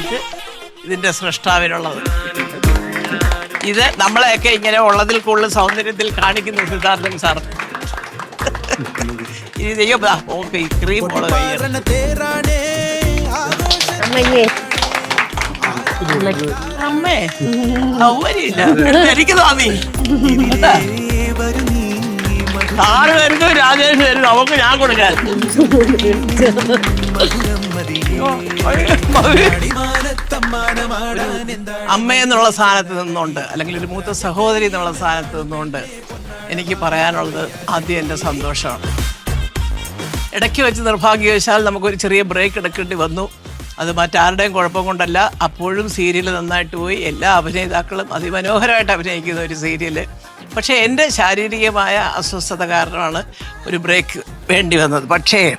ഇത് ഇതിന്റെ സൃഷ്ടാവിനുള്ളത് ഇത് നമ്മളെയൊക്കെ ഇങ്ങനെ ഉള്ളതിൽ കൂടുതൽ സൗന്ദര്യത്തിൽ കാണിക്കുന്ന സിദ്ധാർത്ഥൻ സാർ. ഇത് ഓക്കെ ക്രീം അമ്മേ സൗകര്യമില്ല. എനിക്ക് തോന്നി. സാറ് വരുന്നു രാജേഷ് വരുന്നു അവക്ക് ഞാൻ കൊടുക്കാൻ. അമ്മ എന്നുള്ള സ്ഥാനത്ത് നിന്നുണ്ട്. അല്ലെങ്കിൽ ഒരു മൂത്ത സഹോദരി എന്നുള്ള സ്ഥാനത്ത് നിന്നുകൊണ്ട് എനിക്ക് പറയാനുള്ളത് ആദ്യം എന്റെ സന്തോഷമാണ്. ഇടയ്ക്ക് വെച്ച് നിർഭാഗ്യവശാൽ നമുക്കൊരു ചെറിയ ബ്രേക്ക് എടുക്കേണ്ടി വന്നു. അത് മറ്റാരുടെയും കുഴപ്പം കൊണ്ടല്ല. അപ്പോഴും സീരിയൽ നന്നായിട്ട് പോയി. എല്ലാ അഭിനേതാക്കളും അതിമനോഹരമായിട്ട് അഭിനയിക്കുന്ന ഒരു സീരിയൽ പക്ഷേ എന്റെ ശാരീരികമായ അസ്വസ്ഥത കാരണമാണ് ഒരു ബ്രേക്ക് വേണ്ടി വന്നത്. പക്ഷേ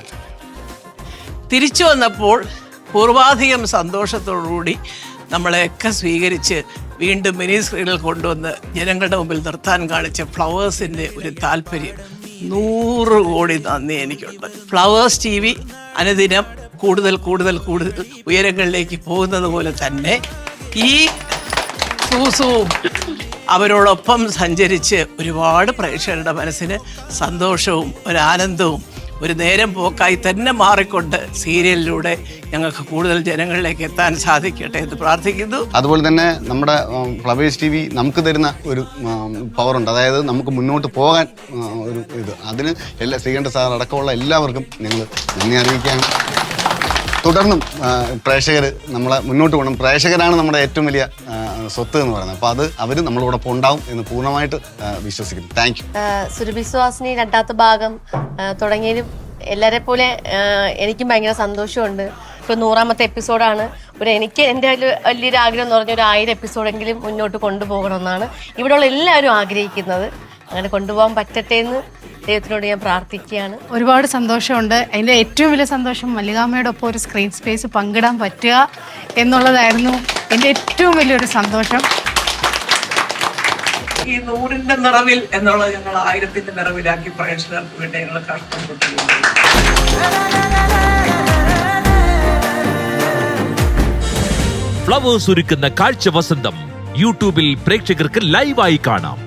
തിരിച്ചു വന്നപ്പോൾ പൂർവാധികം സന്തോഷത്തോടുകൂടി നമ്മളെയൊക്കെ സ്വീകരിച്ച് വീണ്ടും മിനി സ്ക്രീനിൽ കൊണ്ടുവന്ന് ജനങ്ങളുടെ മുമ്പിൽ നിർത്താൻ കാണിച്ച ഫ്ലവേഴ്സിന്റെ ഒരു താല്പര്യം. നൂറ് കോടി നന്ദി എനിക്കുണ്ട്. ഫ്ലവേഴ്സ് ടി വി അനുദിനം കൂടുതൽ കൂടുതൽ കൂടുതൽ ഉയരങ്ങളിലേക്ക് പോകുന്നത് പോലെ തന്നെ ഈ സൂസുവും അവരോടൊപ്പം സഞ്ചരിച്ച് ഒരുപാട് പ്രേക്ഷകരുടെ മനസ്സിന് സന്തോഷവും ഒരു ആനന്ദവും ഒരു നേരം പോക്കായി തന്നെ മാറിക്കൊണ്ട് സീരിയലിലൂടെ ഞങ്ങൾക്ക് കൂടുതൽ ജനങ്ങളിലേക്ക് എത്താൻ സാധിക്കട്ടെ എന്ന് പ്രാർത്ഥിക്കുന്നു. അതുപോലെ തന്നെ നമ്മുടെ ഫ്ലവേഴ്സ് ടി വി നമുക്ക് തരുന്ന ഒരു പവർ ഉണ്ട്. അതായത് നമുക്ക് മുന്നോട്ട് പോകാൻ ഒരു ഇത്. അതിന് എല്ലാ ശ്രീകണ്ഠ സാർ അടക്കമുള്ള എല്ലാവർക്കും ഞങ്ങൾ നന്ദി അറിയിക്കുകയാണ്. തുടർന്നും പ്രേക്ഷകർ നമ്മളെ മുന്നോട്ട് പോകണം പ്രേക്ഷകരാണ് നമ്മുടെ ഏറ്റവും വലിയ സ്വത്ത് എന്ന് പറയുന്നത്. അപ്പോൾ അത് അവർ നമ്മളോടൊപ്പം ഉണ്ടാവും എന്ന് പൂർണമായിട്ട് വിശ്വസിക്കുന്നു. Thank you. സുരഭിശ്വാസിനി രണ്ടാമത്തെ ഭാഗം തുടങ്ങിയതിലും എല്ലാരെ പോലെ എനിക്കും ഭയങ്കര സന്തോഷമുണ്ട്. ഇപ്പൊ നൂറാമത്തെ എപ്പിസോഡാണ്. ഒരു എനിക്ക് എന്റെ വലിയൊരു ആഗ്രഹം എന്ന് പറഞ്ഞ ഒരു ആയിരം എപ്പിസോഡെങ്കിലും മുന്നോട്ട് കൊണ്ടുപോകണമെന്നാണ്. ഇവിടെയുള്ള എല്ലാവരും ആഗ്രഹിക്കുന്നത്. അങ്ങനെ കൊണ്ടുപോകാൻ പറ്റട്ടെ എന്ന് ദൈവത്തിനോട് ഞാൻ പ്രാർത്ഥിക്കുകയാണ്. ഒരുപാട് സന്തോഷമുണ്ട്. അതിന്റെ ഏറ്റവും വലിയ സന്തോഷം മല്ലികാമ്മയോടൊപ്പം ഒരു സ്ക്രീൻ സ്പേസ് പങ്കിടാൻ പറ്റുക എന്നുള്ളതായിരുന്നു എന്റെ ഏറ്റവും വലിയൊരു സന്തോഷം. ഈ നൂറിന്റെ നിറവിൽ എന്നുള്ളത് ഞങ്ങൾ ആയിരത്തിന്റെ നിറവിലാക്കി പ്രേക്ഷകർക്ക് വേണ്ടി ഞങ്ങൾ കഷ്ടപ്പെട്ടു ഫ്ലവേഴ്സ് ഒരുക്കുന്ന കാഴ്ച വസന്തം യൂട്യൂബിൽ പ്രേക്ഷകർക്ക് ലൈവായി കാണാം.